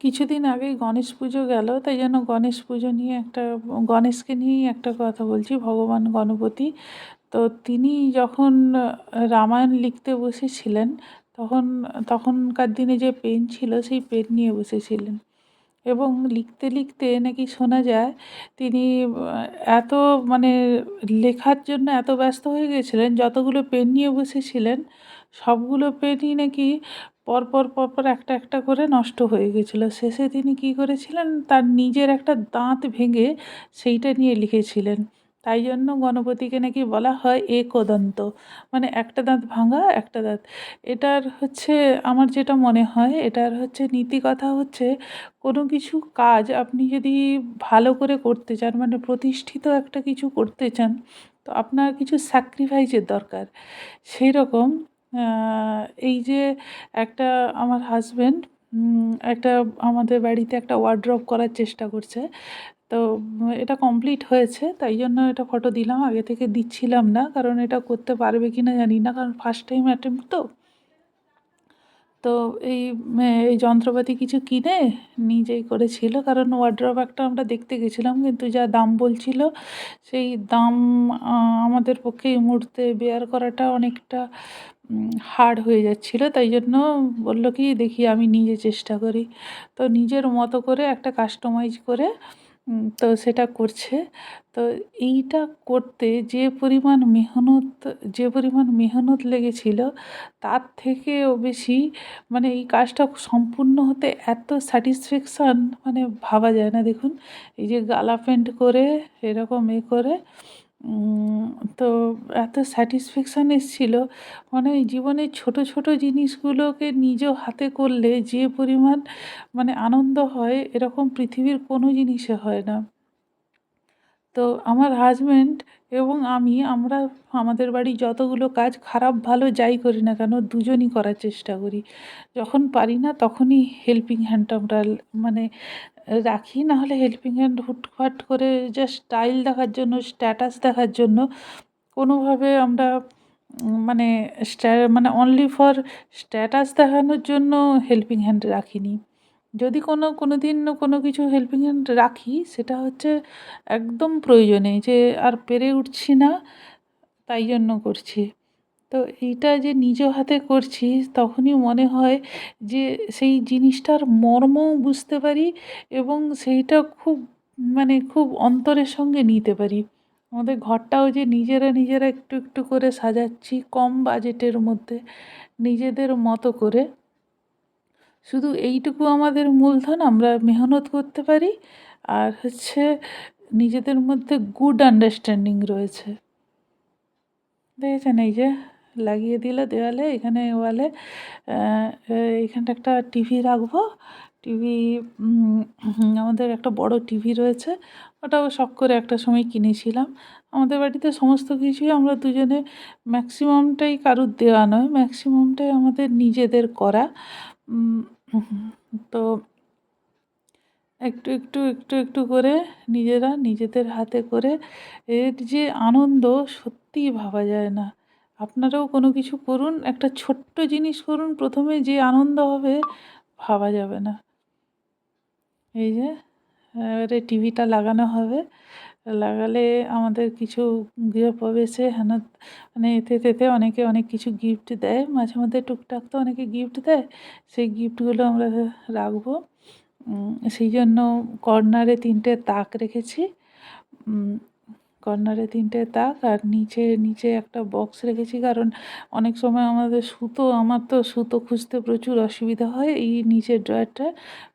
কিছুদিন আগেই গণেশ পুজো গেল, তাই জন্য গণেশ পুজো নিয়ে একটা, গণেশকে নিয়েই একটা কথা বলছি, ভগবান গণপতি। তো তিনি যখন রামায়ণ লিখতে বসেছিলেন, তখন, তখনকার দিনে যে পেন ছিল, সেই পেন নিয়ে বসেছিলেন। এবং লিখতে লিখতে নাকি শোনা যায়, তিনি এত মানে লেখার জন্য এত ব্যস্ত হয়ে গেছিলেন, যতগুলো পেন নিয়ে বসেছিলেন, সবগুলো পেনই নাকি পরপর পরপর একটা একটা করে নষ্ট হয়ে গেছিল। শেষে তিনি কী করেছিলেন? তার নিজের একটা দাঁত ভেঙে সেইটা নিয়ে লিখেছিলেন। তাই জন্য গণপতিকে নাকি বলা হয় একদন্ত মানে একটা দাঁত ভাঙা, একটা দাঁত। এটার হচ্ছে, আমার যেটা মনে হয়, এটার হচ্ছে নীতি কথা হচ্ছে, কোনো কিছু কাজ আপনি যদি ভালো করে করতে চান মানে প্রতিষ্ঠিত একটা কিছু করতে চান, তো আপনার কিছু স্যাক্রিফাইসের দরকার। সেই রকম এই যে একটা আমার হাজব্যান্ড একটা আমাদের বাড়িতে একটা ওয়ার্ড্রপ করার চেষ্টা করছে। তো, এটা কমপ্লিট হয়েছে, তাই জন্য এটা ফটো দিলাম। আগে থেকে দিচ্ছিলাম না, কারণ এটা করতে পারবে কি না জানি না, কারণ ফার্স্ট টাইম অ্যাটেম্প তো। তো এই এই যন্ত্রপাতি কিছু কিনে নিজেই করেছিল, কারণ ওয়ার্ড্রপ একটা আমরা দেখতে গেছিলাম, কিন্তু যা দাম বলছিল, সেই দাম আমাদের পক্ষে এই মুহূর্তে বেয়ার করাটা অনেকটা হার্ড হয়ে যাচ্ছিল, তাই জন্য বলল কি, দেখি আমি নিজে চেষ্টা করি। তো নিজের মতো করে একটা কাস্টমাইজ করে তো সেটা করছে। তো এইটা করতে যে পরিমাণ মেহনত, যে পরিমাণ মেহনত লেগেছিল, তার থেকেও বেশি মানে এই কাজটা সম্পূর্ণ হতে এত স্যাটিসফ্যাকশান মানে ভাবা যায় না। দেখুন, এই যে গালা পেন্ট করে, এরকম এ করে তো এত স্যাটিসফ্যাকশান এসেছিল। মানে জীবনের ছোট ছোট জিনিসগুলোকে নিজ হাতে করলে যে পরিমাণ মানে আনন্দ হয়, এরকম পৃথিবীর কোনো জিনিসে হয় না। তো আমার হাজব্যান্ড এবং আমি, আমরা আমাদের বাড়ির যতগুলো কাজ খারাপ ভালো যাই করি না কেন, দুজনই করার চেষ্টা করি। যখন পারি না তখনই হেল্পিং হ্যান্ডটা আমরা মানে রাখি, নাহলে হেল্পিং হ্যান্ড হুটহাট করে জাস্ট স্টাইল দেখার জন্য স্ট্যাটাস দেখার জন্য কোনোভাবে আমরা মানে মানে অনলি ফর স্ট্যাটাস দেখানোর জন্য হেল্পিং হ্যান্ড রাখিনি। যদি কোনো কোনো দিন কোনো কিছু হেল্পিং হ্যান্ড রাখি, সেটা হচ্ছে একদম প্রয়োজনে যে আর পেরে উঠছি না, তাই জন্য করছি। তো এইটা যে নিজ হাতে করছি, তখনই মনে হয় যে সেই জিনিসটার মর্মও বুঝতে পারি এবং সেইটা খুব মানে খুব অন্তরের সঙ্গে নিতে পারি। আমাদের ঘরটাও যে নিজেরা নিজেরা একটু একটু করে সাজাচ্ছি কম বাজেটের মধ্যে নিজেদের মতো করে। শুধু এইটুকু আমাদের মূলধন আমরা মেহনত করতে পারি। আর হচ্ছে নিজেদের মধ্যে গুড আন্ডারস্ট্যান্ডিং রয়েছে। দেখেছেন এই যে লাগিয়ে দিল দেওয়ালে, এখানে ওয়ালে এইখানটা একটা টিভি রাখব। টিভি আমাদের একটা বড় টিভি রয়েছে। ওটাও শখ করে একটা সময় কিনেছিলাম। আমাদের বাড়িতে সমস্ত কিছুই আমরা দুজনে ম্যাক্সিমামটাই কারুর দেওয়া নয় ম্যাক্সিমামটাই আমাদের নিজেদের করা। তো একটু একটু একটু একটু করে নিজেরা নিজেদের হাতে করে এর যে আনন্দ সত্যি ভাবা যায় না। আপনারাও কোনো কিছু করুন, একটা ছোট্ট জিনিস করুন, প্রথমে যে আনন্দ হবে ভাবা যাবে না। এই যে এবারে টিভিটা লাগানো হবে। লাগালে আমাদের কিছু গৃহপ্রবেশে হেন মানে এতে তেতে অনেকে অনেক কিছু গিফট দেয়। মাঝে মধ্যে টুকটাক তো অনেকে গিফট দেয়। সেই গিফটগুলো আমরা রাখব। সেই জন্য কর্নারে তিনটে তাক রেখেছি। কর্নারে তিনটে তাক আর নিচে নিচে একটা বক্স রেখেছি কারণ অনেক সময় আমাদের সুতো, আমার তো সুতো খুঁজতে প্রচুর অসুবিধা হয় এই নিচের ড্রয়ারটা।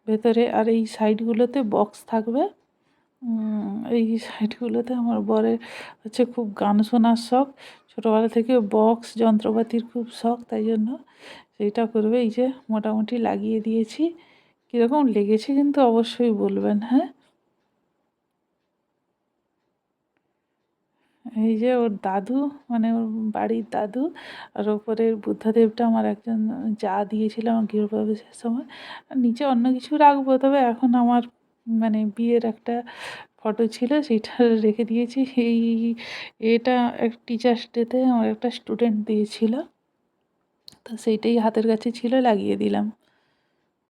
ভেতরে আর এই সাইডগুলোতে বক্স থাকবে। এই সাইডগুলোতে আমার বরের হচ্ছে খুব গান শোনার শখ। ছোটোবেলা থেকে বক্স যন্ত্রপাতির খুব শখ, তাই জন্য সেইটা করবে। এই যে মোটামুটি লাগিয়ে দিয়েছি। কীরকম লেগেছে কিন্তু অবশ্যই বলবেন হ্যাঁ? এই যে ওর দাদু মানে ওর বাড়ির দাদু আর ওপরের বুদ্ধদেবটা আমার একজন যা দিয়েছিল আমার গৃহপ্রবেশের সময়, নিচে অন্য কিছু রাখব। তবে এখন আমার মানে বিয়ের একটা ফটো ছিল সেইটা রেখে দিয়েছি। এই, এটা এক টিচার্স ডেতে আমার একটা স্টুডেন্ট দিয়েছিল। তো সেইটাই হাতের কাছে ছিল, লাগিয়ে দিলাম।